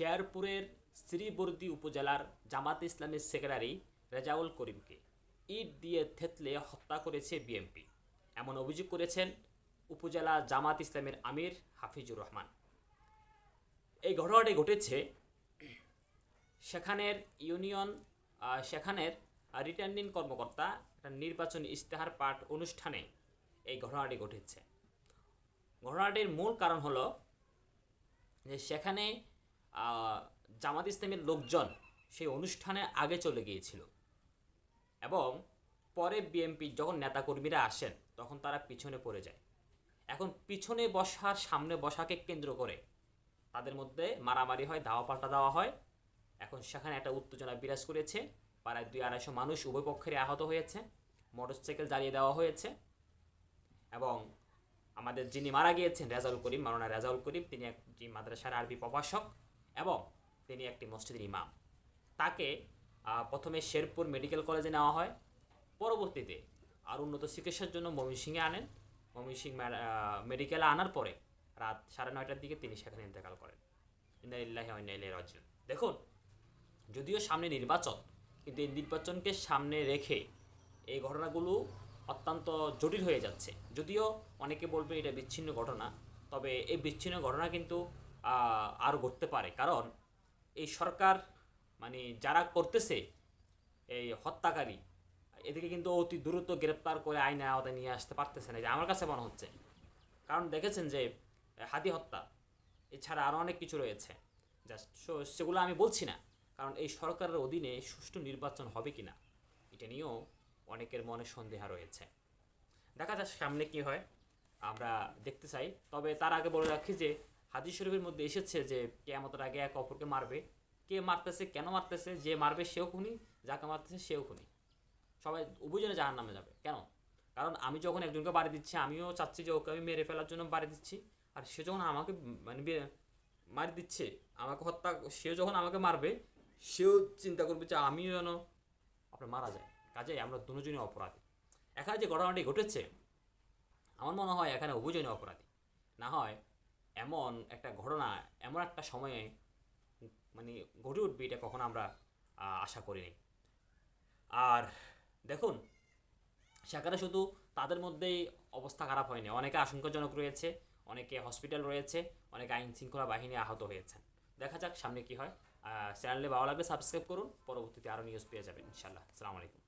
শেরপুরের শ্রীবর্দী উপজেলার জামাত ইসলামের সেক্রেটারি রেজাউল করিমকে ইট দিয়ে থেতলে হত্যা করেছে বিএমপি। এমন অভিযোগ করেছেন উপজেলা জামাত ইসলামের আমির হাফিজুর রহমান। এই ঘটনাটি ঘটেছে সেখানের ইউনিয়ন সেখানের রিটার্নিং কর্মকর্তা একটা নির্বাচনী ইশতেহার পাঠ অনুষ্ঠানে এই ঘটনাটি ঘটেছে। ঘটনাটির মূল কারণ হলো যে সেখানে জামাত ইসলামের লোকজন সেই অনুষ্ঠানে আগে চলে গিয়েছিল। এবং পরে বিএমপি যখন নেতাকর্মীরা আসেন, তখন তারা পিছনে পড়ে যায়। এখন পিছনে বসার, সামনে বসাকে কেন্দ্র করে তাদের মধ্যে মারামারি হয়, দাওয়া পাল্টা দেওয়া হয়। এখন সেখানে একটা উত্তেজনা বিরাজ করেছে। প্রায় দুই আড়াইশো মানুষ উভয় পক্ষেরই আহত হয়েছে। মোটরসাইকেল জ্বালিয়ে দেওয়া হয়েছে। এবং আমাদের যিনি মারা গিয়েছেন, রেজাউল করিম, মাওলানা রেজাউল করিম, তিনি একটি মাদ্রাসার আরবি প্রভাষক। এবং তিনি একটি মসজিদের ইমাম। তাকে প্রথমে শেরপুর মেডিকেল কলেজে নেওয়া হয়। পরবর্তীতে আর উন্নত চিকিৎসার জন্য ময়মনসিংহে আনেন। ময়মনসিংহ মেডিকেলে আনার পরে রাত সাড়ে নয়টার দিকে তিনি সেখানে ইন্তেকাল করেন। ইন্দাইল্লাহি রাজিউন। দেখুন, যদিও সামনে নির্বাচন, কিন্তু এই নির্বাচনকে সামনে রেখে এই ঘটনাগুলো অত্যন্ত জটিল হয়ে যাচ্ছে। যদিও অনেকে বলবে এটা বিচ্ছিন্ন ঘটনা, তবে এই বিচ্ছিন্ন ঘটনা কিন্তু আরও ঘটতে পারে। কারণ এই সরকার মানে যারা করতেছে এই হত্যাকারী এদিকে কিন্তু অতি দ্রুত গ্রেপ্তার করে আইনে আওতায় নিয়ে আসতে পারতেছে না। যে আমার কাছে মনে হচ্ছে, কারণ দেখেছেন যে, হাতি হত্যা, এছাড়া আরও অনেক কিছু রয়েছে। জাস্ট সেগুলো আমি বলছি না, কারণ এই সরকারের অধীনে সুষ্ঠু নির্বাচন হবে কি না এটা নিয়েও অনেকের মনে সন্দেহ রয়েছে। দেখা যাক সামনে কি হয়, আমরা দেখতে চাই। তবে তার আগে বলে রাখি যে হাদিস শরীফের মধ্যে এসেছে যে কেয়ামতের আগে এক অপরকে মারবে। কে মারতেছে, কেন মারতেছে, যে মারবে সেও খুনি, যাকে মারতেছে সেও খুনি। সবাই উভয়জনে জাহার নামে যাবে। কেন? কারণ আমি যখন একজনকে বাড়ি দিচ্ছি, আমিও চাচ্ছি যে ওকে আমি মেরে ফেলার জন্য বাড়ি দিচ্ছি। আর সে যখন আমাকে মানে মারি দিচ্ছে, আমাকে হত্যা সে যখন আমাকে মারবে, সেও চিন্তা করবে যে আমিও যেন আপনার মারা যায়। কাজে আমরা দুজনই অপরাধী। এখানে যে ঘটনাটি ঘটেছে, আমার মনে হয় এখানে উভয়জনই অপরাধী। না হয় এমন একটা ঘটনা, এমন একটা সময়ে মানে ঘটে উঠবে এটা কখনো আমরা আশা করিনি আর দেখুন, সেখানে শুধু তাদের মধ্যেই অবস্থা খারাপ হয়নি। অনেকে আশঙ্কাজনক রয়েছে, অনেকে হসপিটাল রয়েছে, অনেকে আইন শৃঙ্খলা বাহিনী আহত হয়েছেন। দেখা যাক সামনে কি হয়। চ্যানেলে ভালো লাগলে সাবস্ক্রাইব করুন, পরবর্তীতে আরও নিউজ পেয়ে যাবেন ইনশাল্লাহ আসসালামু আলাইকুম।